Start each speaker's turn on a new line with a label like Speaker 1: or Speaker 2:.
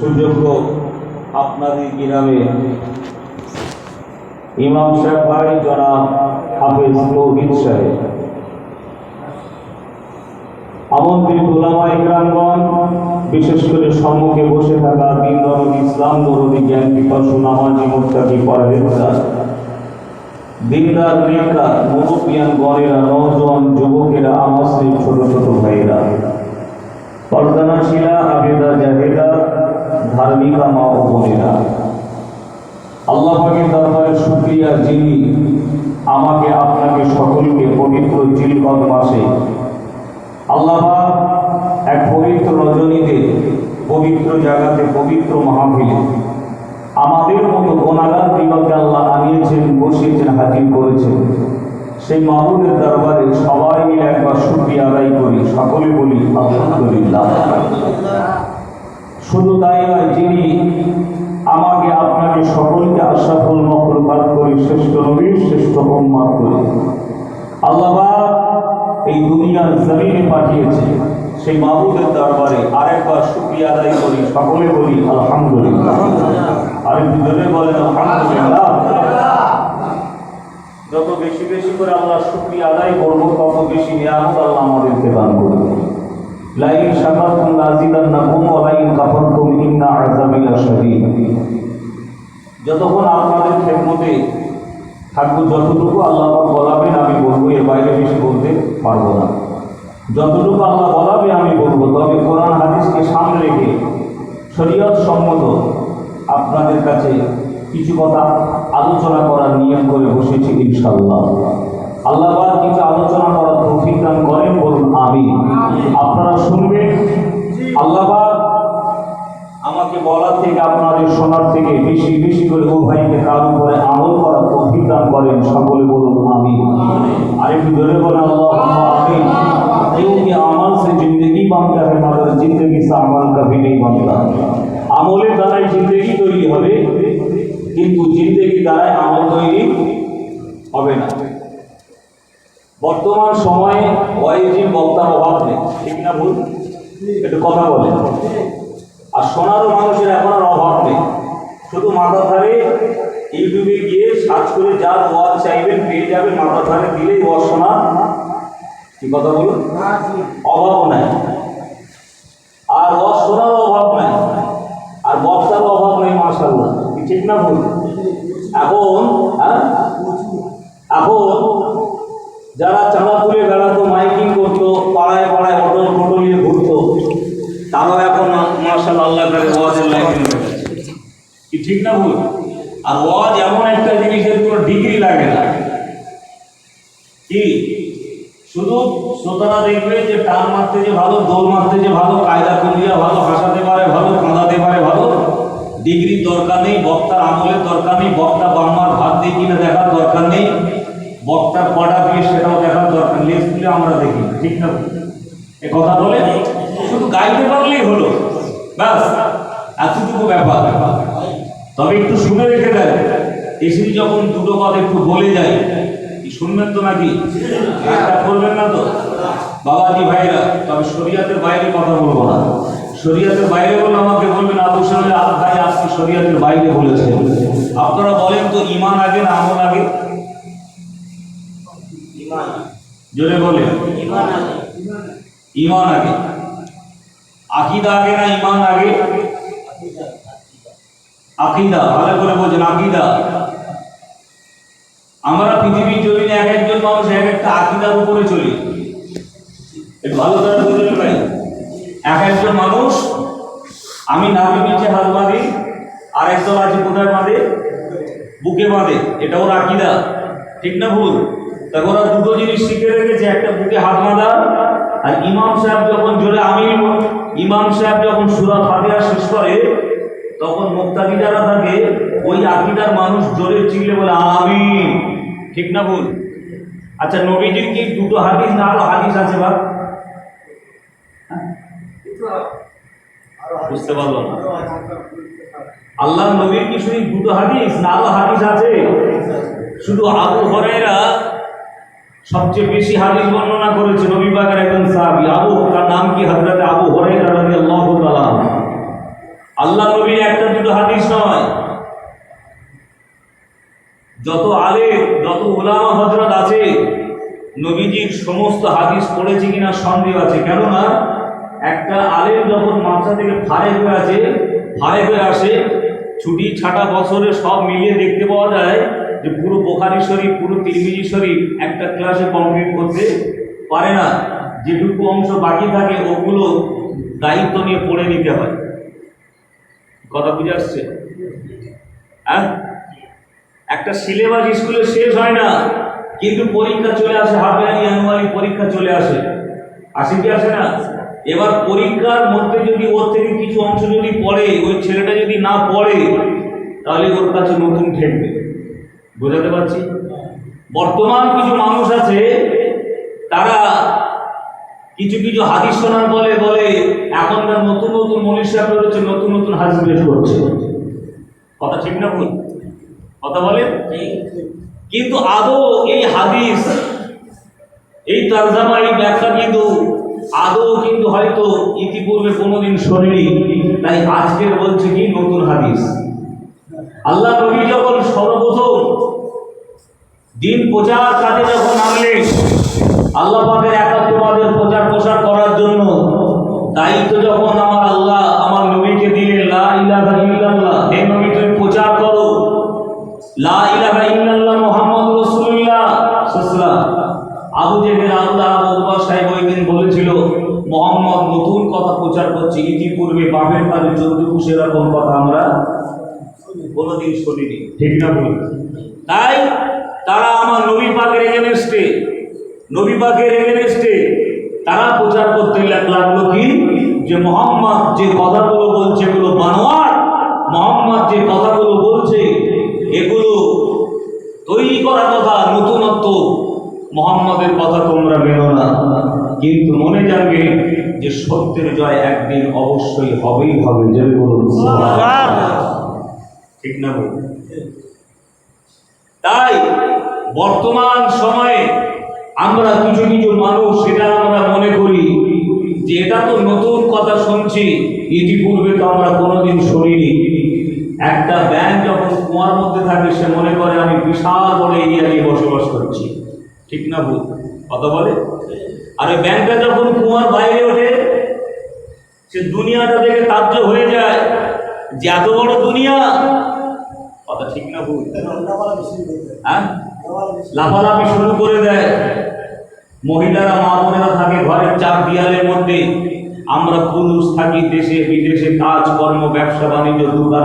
Speaker 1: সুযোগ্য আপনাদের গ্রামে ইমাম সাহেব ভাই, জনাব হাফেজ তৌহিদ সাহেব। আমন্ত্রিত ইকরামগণ, বিশেষ করে সম্মুখে বসে থাকা দিন ইসলাম দরদি জ্ঞান দিনদার নেতা গণেরা নওজোয়ান যুবকেরা আমস্লিম ছোট ছোট ভাইরা পর্দানাশীলা, আবেদা জাহেদা ধার্মিকা মা ও বোনেরা আল্লাহ পাকের দরবারে শুকরিয়া যিনি আমাকে আপনাকে সকলকে পবিত্র জিলকদ মাসে আল্লাহ এক পবিত্র রজনীতে, পবিত্র জায়গাতে, পবিত্র মাহফিলে আমাদের মতো গোনাগার দিগকে আল্লাহ আনিয়েছেন, বসিয়েছেন, হাজির করেছেন। সেই মাহবুবের দরবারে সবাই মিলে একবার শুকরিয়া আদায় করি, সকলে বলি, আলহামদুলিল্লাহ। শুধু তাই নয়, যিনি আমাকে আপনাকে সকলকে আশাফল মকরবাদ করি শ্রেষ্ঠ নবীর শ্রেষ্ঠ উম্মাদ করি। আল্লাহ এই দুনিয়ার জমিনে পাঠিয়েছে। সেই মাহবুবের দরবারে আরেকবার শুকরিয়া আদায় করি, সকলে বলি আলহামদুলিল্লাহ। আরেকটু জোরে বলেন আলহামদুলিল্লাহ। যত বেশি বেশি করে আমরা শুকরিয়া আদায় করব, তত বেশি নিয়ামত আল্লাহ আমাদেরকে দান করবে লাইন শাকারতুম লাযিদান্নাকুম ওয়া লাইন কাফারতুম ইন্না আযাবি লাশাদীদ যতক্ষণ আপনাদের খেদমতে থাকব, যতটুকু আল্লাহ বলাবেন, আমি বলব, এর বাইরে বেশি বলতে পারব না। যতটুকু আল্লাহ বলাবে, আমি বলব। তবে কোরআন হাদিসকে সামনে রেখে শরীয়ত সম্মত আপনাদের কাছে কিছু কথা আলোচনা করার নিয়ম করে বসেছি ইনশাল্লাহ আল্লাহ পাক কিছু আলোচনা করার তৌফিক দান করেন বলুন আমি আপনারা শুনবেন আল্লাহ পাক আমাকে বলার থেকে আপনাদের শোনার থেকে বেশি বেশি করে উভয়কে কাজ করে আমল করার তৌফিক দান করেন সকলে বলুন আমি আরেকটু জোরে বলেন আল্লাহ আমি क्योंकि अमल से जिंदगी बनता है मगर जिंदगी से अमल कभी नहीं बनता আমলের দ্বারাই জিন্দগি তৈরি হবে কিন্তু জিন্দগি দ্বারাই আমল তৈরি হবে না বর্তমান সময়ে ওয়াইজি বক্তার অভাব নেই। ঠিক না ভুল? একটু কথা বলেন। আর শোনারও মানুষের এখন আর অভাব নেই। শুধু মাথা ধারে ইউটিউবে গিয়ে সার্চ করে যার ওয়াজ চাইবেন, পেয়ে যাবেন, মাথা ধারে দিলেই ওয়াজ শোনা কি কথা বলুন? অভাব নাই। আর ওয়াজ শোনার অভাব নাই। আর বক্তার অভাব নেই মার্শাল্লাহ ঠিক না ভুল? এখন হ্যাঁ? এখন যারা চাঁদা তুলে বেড়াতো মাইকিং করতো পাড়ায় পাড়ায় অটল ফটো নিয়ে ঘুরতো তারাও এখন মার্শাল আল্লাহ করে ওয়াজের লাইনে নেমে গেছে। কি ঠিক না ভুল? আর ওয়াজ এমন একটা জিনিসের কোনো ডিগ্রি লাগে না। কি? শুধু শ্রোতারা দেখবে যে টান মারতে যে ভালো, দোল মারতে যে ভালো, কায়দা কুলিয়া ভালো, হাসাতে পারে ভালো, কাঁদাতে পারে ভালো, ডিগ্রির দরকার নেই, বক্তার আমলের দরকার নেই, বক্তা বাম্মার ভাত দিয়ে কিনে দেখার দরকার নেই, বক্তার কটা দিয়ে সেটাও দেখার দরকার নেই স্কুলে আমরা দেখি, ঠিক না এ কথা বলে শুধু গাইতে পারলেই হলো, ব্যাস, এতটুকু ব্যাপার। তবে একটু শুনে রেখে দেয়। এসে যখন দুটো কথা একটু বলে যায় কি শুনবেন তো নাকি? করবেন না তো? বাবাজি ভাইরা তবে শরিয়াতের বাইরে কথা বলব না। শরিয়াতের বাইরে বলে আমাকে বলবেন আবু সাহেব আল ভাই আজকে শরিয়াতের বাইরে বলেছেন আপনারা বলেন তো ইমান আগে না আমল আগে? জোরে বলে ইমান আগে। আকিদা আগে না ইমান আগে? আকিদা, ভালো করে বলছেন আকিদা। আমরা পৃথিবীর জমিনে এক একজন মানুষ এক একটা আকিদার উপরে চলি। ভালো করে বুঝলেন ভাই এক একজন মানুষ, আমি নাভি নিচে হাত বাঁধি আর একদল আছে কোথায় বাঁধে? বুকে বাঁধে। এটা ওর আকিদা। ঠিক না ভুল? তখন ওরা দুটো জিনিস শিখে রেখেছে, একটা বুকে হাত বাঁধা আর ইমাম সাহেব যখন জোরে আমি ইমাম সাহেব যখন সুরা ফাতিহা শেষ করে তখন মুক্তাদি থাকে ওই আকিদার মানুষ জোরে চিল্লে বলে আমি ঠিক না ভুল? আচ্ছা নবীজির কি দুটো হাদিস না, আরও হাদিস আছে বা? হ্যাঁ? বুঝতে পারল না। আল্লাহ নবীর কি শুধু দুটো হাদিস না আরও হাদিস আছে? শুধু আবু হরাইরা সবচেয়ে বেশি হাদিস বর্ণনা করেছে নবী পাকের একজন সাহাবী। আবু তার নাম কি? হযরত আবু হুরায়রা রাদিয়াল্লাহু তাআলা আল্লাহ নবীর একটা দুটো হাদিস নয়। যত আলে যত উলামা হজরত আছে, নবীজির সমস্ত হাদিস পড়েছে কিনা সন্দেহ আছে। কেননা, একটা আলেম যখন মাথা থেকে ফারে হয়ে আছে ফারে হয়ে আসে, ছুটি ছাটা বছরে সব মিলিয়ে দেখতে পাওয়া যায় যে পুরো বোখারি শরীফ, পুরো তিরমিজি শরীফ একটা ক্লাসে কমপ্লিট করতে পারে না। যেটুকু অংশ বাকি থাকে, ওগুলো দায়িত্ব নিয়ে পড়ে নিতে হয়। কথা বুঝে আসছে? হ্যাঁ? একটা সিলেবাস স্কুলে শেষ হয় না, কিন্তু পরীক্ষা চলে আসে হাফ ইয়ারলি অ্যানুয়ালি পরীক্ষা চলে আসে। আসে কি আসে না? এবার পরীক্ষার মধ্যে যদি ওর থেকে কিছু অংশ যদি পড়ে, ওই ছেলেটা যদি না পড়ে, তাহলে ওর কাছে নতুন ঠেকবে। বোঝাতে পারছি? বর্তমান কিছু মানুষ আছে, তারা কিছু কিছু হাদিস শোনার বলে বলে, এখনকার নতুন নতুন মনীষা বেরোচ্ছে, নতুন নতুন হাদিস বের করছে। কথা ঠিক না ভুল? কথা বলে কিন্তু আদৌ এই হাদিস, এই তরজামা, এই ব্যাখ্যা কিন্তু আদৌ কিন্তু হয়তো ইতিপূর্বে কোনোদিন শোনেনি, তাই আজকের বলছে কি নতুন হাদিস। আল্লাহ নবী যখন সর্বপ্রথম দিন প্রচার কাজে যখন নামলেন আল্লাহ পাকের একাত্মবাদের প্রচার প্রসার করার জন্য দায়িত্ব যখন আমার আল্লাহ আমার নবীকে দিলেন লা ইলাহা ইল্লাল্লাহ হে নবী তুমি প্রচার করো। লা ইলাহা ইল্লাল্লাহ মুহাম্মাদুর রাসূলুল্লাহ সাল্লাল্লাহু আবু জেহেল আল্লাহ আবু সাহেব ওই দিন বলেছিল মোহাম্মদ নতুন কথা প্রচার করছে। ইতিপূর্বে বাপের কাজে চোদ্দ সেরকম কথা আমরা কোনোদিন শুনিনি। ঠিক না বলি তাই তারা আমার নবী পাকের এগেনস্টে নবী পাকের এগেনস্টে তারা প্রচার করতে লাগ- লাগল কি? যে মোহাম্মদ যে কথাগুলো বলছে এগুলো বানোয়ার মোহাম্মদ যে কথাগুলো বলছে এগুলো তৈরি করা কথা নতুনত্ব। মোহাম্মদের কথা তোমরা মেনো না। কিন্তু মনে জানবে যে সত্যের জয় একদিন অবশ্যই হবেই হবে যে বলুন। ঠিক না তাই বর্তমান সময়ে আমরা কিছু কিছু মানুষ সেটা আমরা মনে করি যে এটা তো নতুন কথা শুনছি ইতিপূর্বে তো আমরা কোনোদিন শুনিনি একটা ব্যাংক যখন কুয়ার মধ্যে থাকে সে মনে করে আমি বিশাল বড় এরিয়া নিয়ে বসবাস করছি ঠিক না ভুল কথা বলে আর ওই ব্যাংকটা যখন কুয়ার বাইরে ওঠে সে দুনিয়াটা দেখে তাজ্য হয়ে যায় যে এত বড় দুনিয়া কথা ঠিক না ভুল হ্যাঁ লাফালাফি শুরু করে দেয় মহিলারা মা বোনেরা থাকে ঘরের চার দেয়ালের মধ্যে। আমরা পুরুষ থাকি দেশে, বিদেশে কাজকর্ম ব্যবসা, বাণিজ্য, দোকান